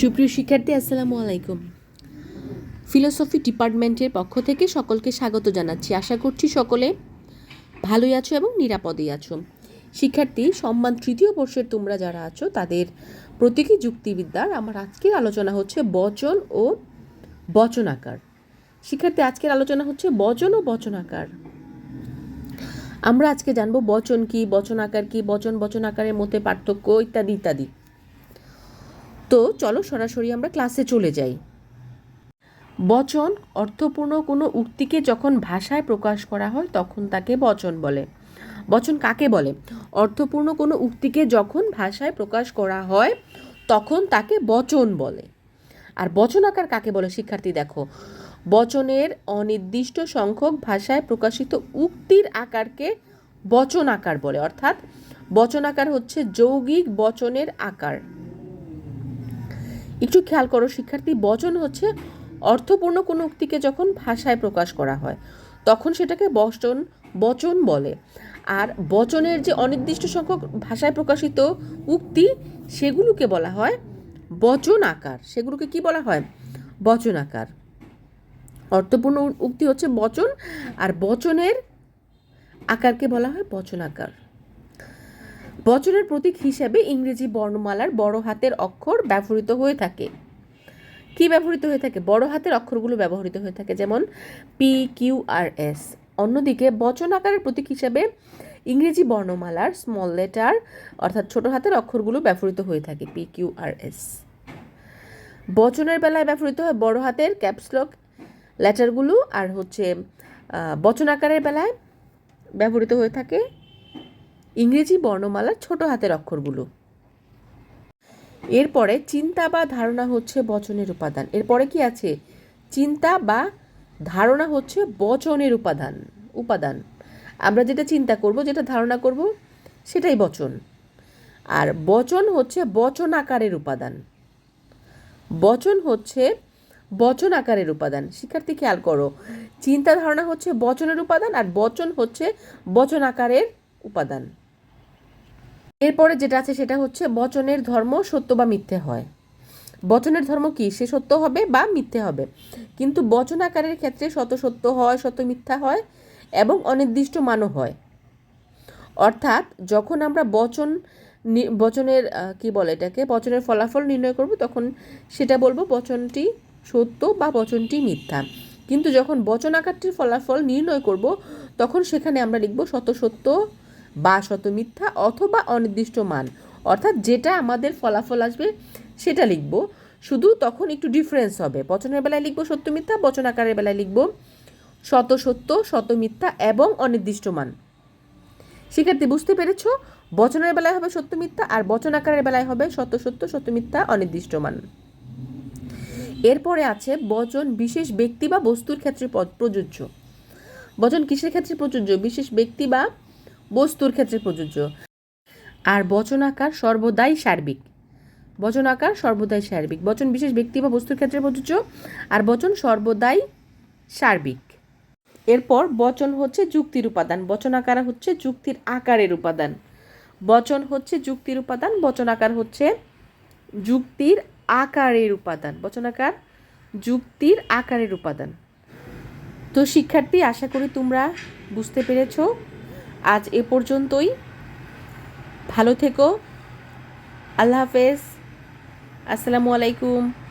সুপ্রিয় শিক্ষার্থী, আসসালামু আলাইকুম। ফিলোসফি ডিপার্টমেন্টের পক্ষ থেকে সকলকে স্বাগত জানাচ্ছি। আশা করছি সকলে ভালোই আছো এবং নিরাপদেই আছো। শিক্ষার্থী সম্মান তৃতীয় বর্ষের তোমরা যারা আছো, তাদের প্রতীকী যুক্তিবিদ্যার আমার আজকের আলোচনা হচ্ছে বচন ও বচনাকার। শিক্ষার্থী, আজকের আলোচনা হচ্ছে বচন ও বচনাকার। আমরা আজকে জানব বচন কি, বচনাকার কি, বচন বচনাকারের মধ্যে পার্থক্য ইত্যাদি ইত্যাদি। তো চলো সরাসরি আমরা ক্লাসে চলে যাই। বচন অর্থপূর্ণ কোনো উক্তিকে যখন ভাষায় প্রকাশ করা হয়, তখন তাকে বচন বলে। বচন কাকে বলে? অর্থপূর্ণ কোনো উক্তিকে যখন ভাষায় প্রকাশ করা হয়, তখন তাকে বচন বলে। আর বচন আকার কাকে বলে? শিক্ষার্থী দেখো, বচনের অনির্দিষ্ট সংখ্যক ভাষায় প্রকাশিত উক্তির আকারকে বচন আকার বলে। অর্থাৎ বচনাকার হচ্ছে যৌগিক বচনের আকার। একটু খেয়াল করো, শিক্ষার্থী বচন হচ্ছে অর্থপূর্ণ কোনো উক্তিকে যখন ভাষায় প্রকাশ করা হয়, তখন সেটাকে বচন বচন বলে। আর বচনের যে অনির্দিষ্ট সংখ্যক ভাষায় প্রকাশিত উক্তি, সেগুলোকে বলা হয় বচন আকার সেগুলোকে কি বলা হয়? বচন আকার অর্থপূর্ণ উক্তি হচ্ছে বচন, আর বচনের আকারকে বলা হয় বচন আকার বচনের প্রতীক হিসেবে ইংরেজি বর্ণমালার বড় হাতের অক্ষর ব্যবহৃত হয়ে থাকে। কি ব্যবহৃত হয়ে থাকে? বড় হাতের অক্ষরগুলো ব্যবহৃত হয়ে থাকে, যেমন পি কিউ আর এস অন্যদিকে বচন আকারের প্রতীক হিসেবে ইংরেজি বর্ণমালার স্মল লেটার অর্থাৎ ছোট হাতের অক্ষরগুলো ব্যবহৃত হয়ে থাকে পি কিউ আর এস বচনের বেলায় ব্যবহৃত হয় বড় হাতের ক্যাপসলক লেটারগুলো আর হচ্ছে বচন আকারের বেলায় ব্যবহৃত হয়ে থাকে ইংরেজি বর্ণমালার ছোট হাতের অক্ষরগুলো। এরপরে চিন্তা বা ধারণা হচ্ছে বচনের উপাদান। এরপরে কি আছে? চিন্তা বা ধারণা হচ্ছে বচনের উপাদান উপাদান। আমরা যেটা চিন্তা করব, যেটা ধারণা করব, সেটাই বচন। আর বচন হচ্ছে বচন আকারের উপাদান। বচন হচ্ছে বচন আকারের উপাদান। শিক্ষার্থী, খেয়াল করো, চিন্তা ধারণা হচ্ছে বচনের উপাদান আর বচন হচ্ছে বচন আকারের উপাদান। এরপরে যেটা আছে সেটা হচ্ছে বচনের ধর্ম সত্য বা মিথ্যে হয়। বচনের ধর্ম কি? সে সত্য হবে বা মিথ্যে হবে। কিন্তু বচন আকারের ক্ষেত্রে শত সত্য হয়, শত মিথ্যা হয় এবং অনির্দিষ্ট মানও হয়। অর্থাৎ যখন আমরা বচন বচনের কি বলে এটাকে? বচনের ফলাফল নির্ণয় করব, তখন সেটা বলব বচনটি সত্য বা বচনটি মিথ্যা। কিন্তু যখন বচন আকারটির ফলাফল নির্ণয় করব, তখন সেখানে আমরা লিখব শত সত্য বা শত মিথ্যা অথবা অনির্দিষ্ট মান। অর্থাৎ যেটা আমাদের ফলাফল আসবে, সেটা লিখব। শুধু তখন একটু ডিফারেন্স হবে। বচনের বেলায় লিখব সত্য মিথ্যা, বচন আকারের বেলায় লিখব শত সত্য, শত মিথ্যা এবং অনির্দিষ্ট মান। শিক্ষার্থী, বুঝতে পেরেছ? বচনের বেলায় হবে সত্য মিথ্যা আর বচন আকারের বেলায় হবে শত সত্য সত্য মিথ্যা, অনির্দিষ্ট মান। এরপরে আছে বচন বিশেষ ব্যক্তি বা বস্তুর ক্ষেত্রে প্রযোজ্য। বচন কিসের ক্ষেত্রে প্রযোজ্য? বিশেষ ব্যক্তি বা বস্তুর ক্ষেত্রে প্রযোজ্য। আর বচনাকার সর্বদাই সার্বিক। বচনাকার সর্বদাই সার্বিক। বচন বিশেষ ব্যক্তি বা বস্তুর ক্ষেত্রে প্রযোজ্য। আর বচন সর্বদাই সার্বিক। এরপর বচন হচ্ছে যুক্তির উপাদান। বচনাকার হচ্ছে যুক্তির আকারের উপাদান। বচন হচ্ছে যুক্তির উপাদান। বচনাকার হচ্ছে যুক্তির আকারের উপাদান। বচনাকার যুক্তির আকারের উপাদান। তো শিক্ষার্থী, আশা করি তোমরা বুঝতে পেরেছ। আজ এ পর্যন্তই। ভালো থেকো। আল্লাহ হাফেজ। আসসালামু আলাইকুম।